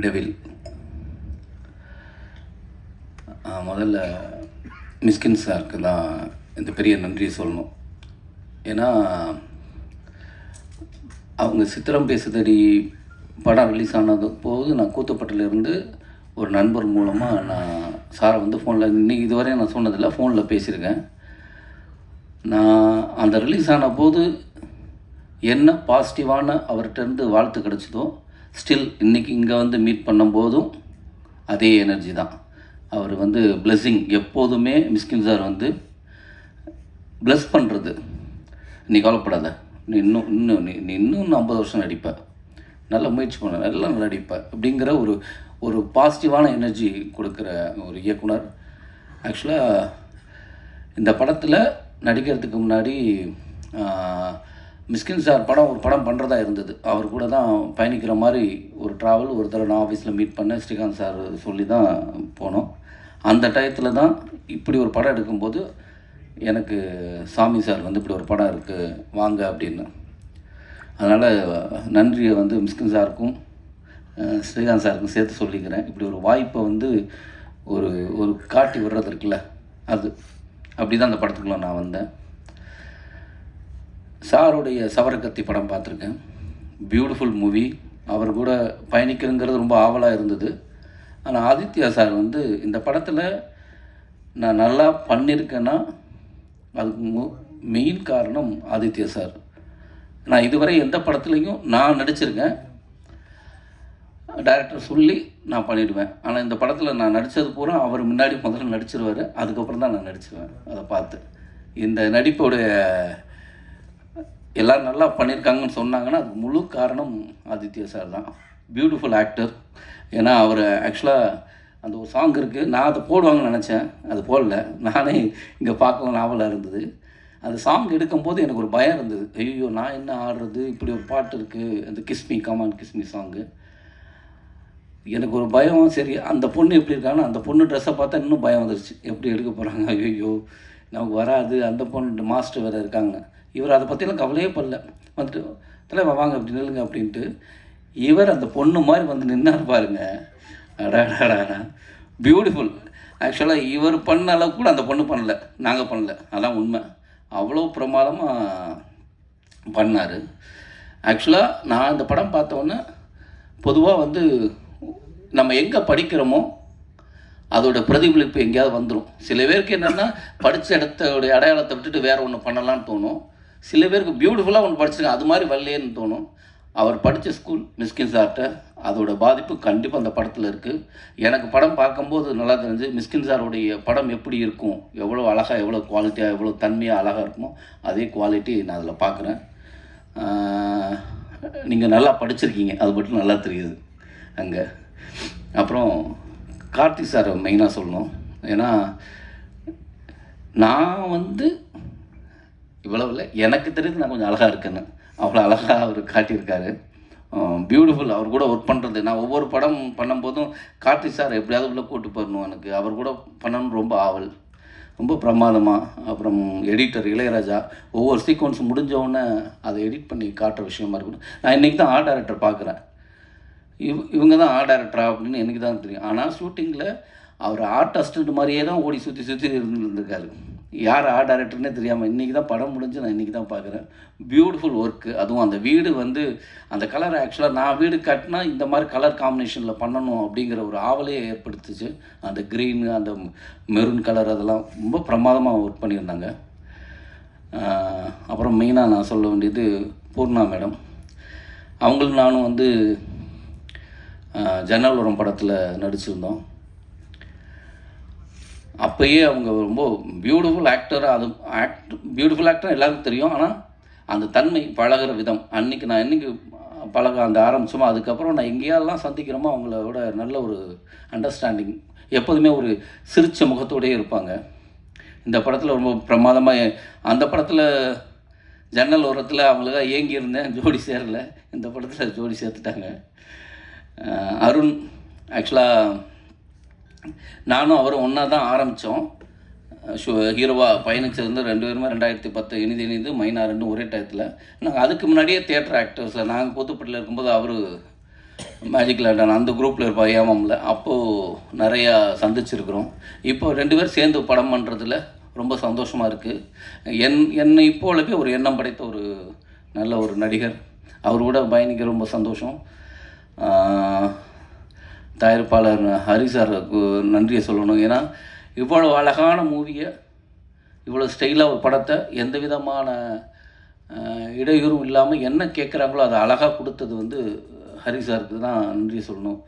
Devil முதல்ல மிஸ்கின் சாருக்கு தான் இந்த பெரிய நன்றியை சொல்லணும். ஏன்னா அவங்க சித்திரம் பேசுதடி படம் ரிலீஸ் ஆனது போது நான் கூத்துப்பட்டிலேருந்து ஒரு நண்பர் மூலமாக நான் சாரை வந்து ஃபோனில் இன்றைக்கி இதுவரையும் நான் சொன்னதில்லை ஃபோனில் பேசியிருக்கேன். நான் அந்த ரிலீஸ் ஆன போது என்ன பாசிட்டிவான அவர்கிட்டருந்து வாழ்த்து கிடச்சதோ ஸ்டில் இன்றைக்கி இங்கே வந்து மீட் பண்ணும்போதும் அதே எனர்ஜி தான். அவர் வந்து பிளெஸ்ஸிங் எப்போதுமே மிஸ்கின் சார் வந்து ப்ளஸ் பண்ணுறது நீ கவலைப்படாத. நீ இன்னும் இன்னும் நீ நீ இன்னும் ஐம்பது வருஷம் நடிப்ப. நல்ல முயற்சி பண்ண. நல்லா நடிப்ப. அப்படிங்கிற ஒரு ஒரு பாசிட்டிவான எனர்ஜி கொடுக்குற ஒரு இயக்குனர். ஆக்சுவலாக இந்த படத்தில் நடிக்கிறதுக்கு முன்னாடி மிஸ்கின் சார் படம் ஒரு படம் பண்ணுறதா இருந்தது. அவர் கூட தான் பயணிக்கிற மாதிரி ஒரு ட்ராவல் ஒரு தடவை நான் ஆஃபீஸில் மீட் பண்ணேன். ஸ்ரீகாந்த் சார் சொல்லி தான் போனோம். அந்த டயத்தில் தான் இப்படி ஒரு படம் எடுக்கும்போது எனக்கு சாமி சார் வந்து இப்படி ஒரு படம் இருக்குது வாங்க அப்படின்னு. அதனால் நன்றியை வந்து மிஸ்கின் சாருக்கும் ஸ்ரீகாந்த் சாருக்கும் சேர்த்து சொல்லிக்கிறேன். இப்படி ஒரு வாய்ப்பை வந்து ஒரு ஒரு காட்டி விடுறது இருக்குல்ல அது. அப்படி தான் அந்த படத்துக்குள்ளே நான் வந்தேன். சாருடைய சவரக்கத்தி படம் பார்த்துருக்கேன். பியூட்டிஃபுல் மூவி அவர் கூட பயணிக்கிறங்கிறது ரொம்ப ஆவலாக இருந்தது. ஆனால் ஆதித்யா சார் வந்து இந்த படத்தில் நான் நல்லா பண்ணியிருக்கேன்னா அதுக்கு மு மெயின் காரணம் ஆதித்யா சார். நான் இதுவரை எந்த படத்துலேயும் நான் நடிச்சிருக்கேன். டைரக்டர் சொல்லி நான் பண்ணிவிடுவேன் ஆனால் இந்த படத்தில் நான் நடித்தது பூரா அவர் முன்னாடி முதல்ல நடிச்சிருவார். அதுக்கப்புறம் தான் நான் நடிச்சிருவேன். அதை பார்த்து. இந்த நடிப்போடைய எல்லோரும் நல்லா பண்ணியிருக்காங்கன்னு சொன்னாங்கன்னா அது முழு காரணம் ஆதித்யா சார் தான். பியூட்டிஃபுல் ஆக்டர் ஏன்னா அவர் ஆக்சுவலாக அந்த ஒரு சாங் இருக்குது நான் அதை போடுவாங்கன்னு நினச்சேன். அது போடல. நானே இங்கே பார்க்கலாம் நாவலாக இருந்தது. அந்த சாங் எடுக்கும்போது எனக்கு ஒரு பயம் இருந்தது. ஐயோ நான் என்ன ஆடுறது? இப்படி ஒரு பாட்டு இருக்குது அந்த கிஸ்மி கமான் கிஸ்மி சாங்கு எனக்கு ஒரு பயம். சரி அந்த பொண்ணு எப்படி இருக்காங்கன்னா அந்த பொண்ணு ட்ரெஸ்ஸை பார்த்தா இன்னும் பயம் வந்துருச்சு. எப்படி எடுக்க போகிறாங்க ஐயோ நமக்கு வராது. அந்த பொண்ணு மாஸ்டர் வேறு இருக்காங்க. இவர் அதை பற்றிலாம் கவலையே படல. வந்துட்டு தலைவா வாங்க அப்படி நில்லுங்க அப்படின்ட்டு. இவர் அந்த பொண்ணு மாதிரி வந்து நின்னார் பாருங்க. அடாடாடா பியூட்டிஃபுல் ஆக்சுவலாக இவர் பண்ண அளவுக்கு கூட அந்த பொண்ணு பண்ணல. நாங்கள் பண்ணல. அதான் உண்மை. அவ்வளோ பிரமாதமாக பண்ணார். ஆக்சுவலாக நான் இந்த படம் பார்த்தோன்னே பொதுவாக வந்து நம்ம எங்கே படிக்கிறோமோ அதோட பிரதிபலிப்பு எங்கேயாவது வந்துடும் சில பேருக்கு என்னென்னா படித்த இடத்தோடைய அடையாளத்தை விட்டுட்டு வேறு ஒன்று பண்ணலான்னு தோணும். சில பேருக்கு பியூட்டிஃபுல்லாக ஒன்று படிச்சிருக்காங்க. அது மாதிரி வரலையேன்னு தோணும். அவர் படித்த ஸ்கூல் மிஸ்கின் சார்கிட்ட அதோட பாதிப்பு கண்டிப்பாக அந்த படத்தில் இருக்குது எனக்கு படம் பார்க்கும்போது நல்லா தெரிஞ்சு மிஸ்கின் சாருடைய படம் எப்படி இருக்கும்? எவ்வளோ அழகாக எவ்வளோ குவாலிட்டியாக எவ்வளோ தன்மையாக அழகாக இருக்குமோ அதே குவாலிட்டி நான் அதில் பார்க்குறேன். நீங்கள் நல்லா படிச்சிருக்கீங்க. அது மட்டும் நல்லா தெரியுது அங்கே. அப்புறம் கார்த்திக் சார் மெயினாக சொல்லணும். ஏன்னா நான் வந்து இவ்வளவு இல்லை. எனக்கு தெரியுது நான் கொஞ்சம் அழகாக இருக்கேன்னு. அவ்வளோ அழகாக அவர் காட்டியிருக்காரு. பியூட்டிஃபுல் அவர் கூட ஒர்க் பண்ணுறது நான் ஒவ்வொரு படம் பண்ணும்போதும் கார்த்திக் சார் எப்படியாவது உள்ள கூட்டு போயிடணும் எனக்கு. அவர் கூட பண்ணணும்னு ரொம்ப ஆவல். ரொம்ப பிரமாதமாக அப்புறம் எடிட்டர் இளையராஜா ஒவ்வொரு சீக்வன்ஸ் முடிஞ்சவுடனே அதை எடிட் பண்ணி காட்டுற விஷயமா இருக்கணும் நான் இன்றைக்கி தான் ஆர்ட் டேரக்டர் பார்க்குறேன். இவ் இவங்க தான் ஆர்ட் டேரக்டரா அப்படின்னு எனக்கு தான் தெரியும். ஆனால் ஷூட்டிங்கில் அவர் ஆர்ட் அசிஸ்டன்ட் மாதிரியே தான் ஓடி சுற்றி சுற்றி இருந்துருக்காரு. யார் ஆ டேரக்டர்னே தெரியாமல் இன்றைக்கி தான் படம் முடிஞ்சு நான் இன்றைக்கி தான் பார்க்குறேன். பியூட்டிஃபுல் ஒர்க்கு அதுவும் அந்த வீடு வந்து அந்த கலர் ஆக்சுவலாக நான் வீடு கட்டினா இந்த மாதிரி கலர் காம்பினேஷனில் பண்ணணும் அப்படிங்கிற ஒரு ஆவலையே ஏற்படுத்துச்சு. அந்த க்ரீனு அந்த மெரூன் கலர் அதெல்லாம் ரொம்ப பிரமாதமாக ஒர்க் பண்ணியிருந்தாங்க. அப்புறம் மெயினாக நான் சொல்ல வேண்டியது பூர்ணா மேடம். அவங்களும் நானும் வந்து ஜன்னல் உரம் படத்தில் நடிச்சிருந்தோம். அப்போயே அவங்க ரொம்ப பியூட்டிஃபுல் ஆக்டராக அது ஆக்ட் பியூட்டிஃபுல் ஆக்டர் எல்லாருக்கும் தெரியும். ஆனால் அந்த தன்மை பழகுற விதம். அன்னைக்கு நான் என்னைக்கு பழக அந்த ஆரம்பிச்சோமோ அதுக்கப்புறம் நான் எங்கேயாலாம் சந்திக்கிறோமோ அவங்களோட நல்ல ஒரு அண்டர்ஸ்டாண்டிங் எப்போதுமே ஒரு சிரிச்ச முகத்தோடயே இருப்பாங்க. இந்த படத்தில் ரொம்ப பிரமாதமாக அந்த படத்தில் ஜன்னல் ஓரத்தில் அவங்களுக்காக ஏங்கி இருந்தேன் ஜோடி சேரல. இந்த படத்தில் ஜோடி சேர்த்துட்டாங்க. அருண் ஆக்சுவலாக நானும் அவரும் ஒன்றா தான் ஆரம்பித்தோம் ஷோ ஹீரோவாக பயணிச்சிருந்து ரெண்டு பேருமே ரெண்டாயிரத்தி பத்து இனிது இனிது மைனா ரெண்டு ஒரே டயத்தில் நாங்கள் அதுக்கு முன்னாடியே தியேட்டர் ஆக்டர்ஸில் நாங்கள் கூத்துப்பட்டில் இருக்கும்போது அவர் மேஜிக் லேண்டன் அந்த குரூப்பில் இருப்பா ஏமாமில் அப்போது நிறையா சந்திச்சிருக்கிறோம். இப்போ ரெண்டு பேரும் சேர்ந்து படம் பண்ணுறதுல ரொம்ப சந்தோஷமாக இருக்குது என் என்னை இப்போ போலவே ஒரு எண்ணம் படைத்த ஒரு நல்ல ஒரு நடிகர். அவர் கூட பயணிக்க ரொம்ப சந்தோஷம். ஆஹ், தயாரிப்பாளர் ஹரி சாருக்கு நன்றியை சொல்லணும். ஏன்னா இவ்வளோ அழகான மூவியை இவ்வளோ ஸ்டைலாக ஒரு படத்தை எந்த விதமான இடையூறும் இல்லாமல் என்ன கேட்குறாங்களோ அதை அழகாக கொடுத்தது வந்து ஹரி சாருக்கு தான் நன்றி சொல்லணும்.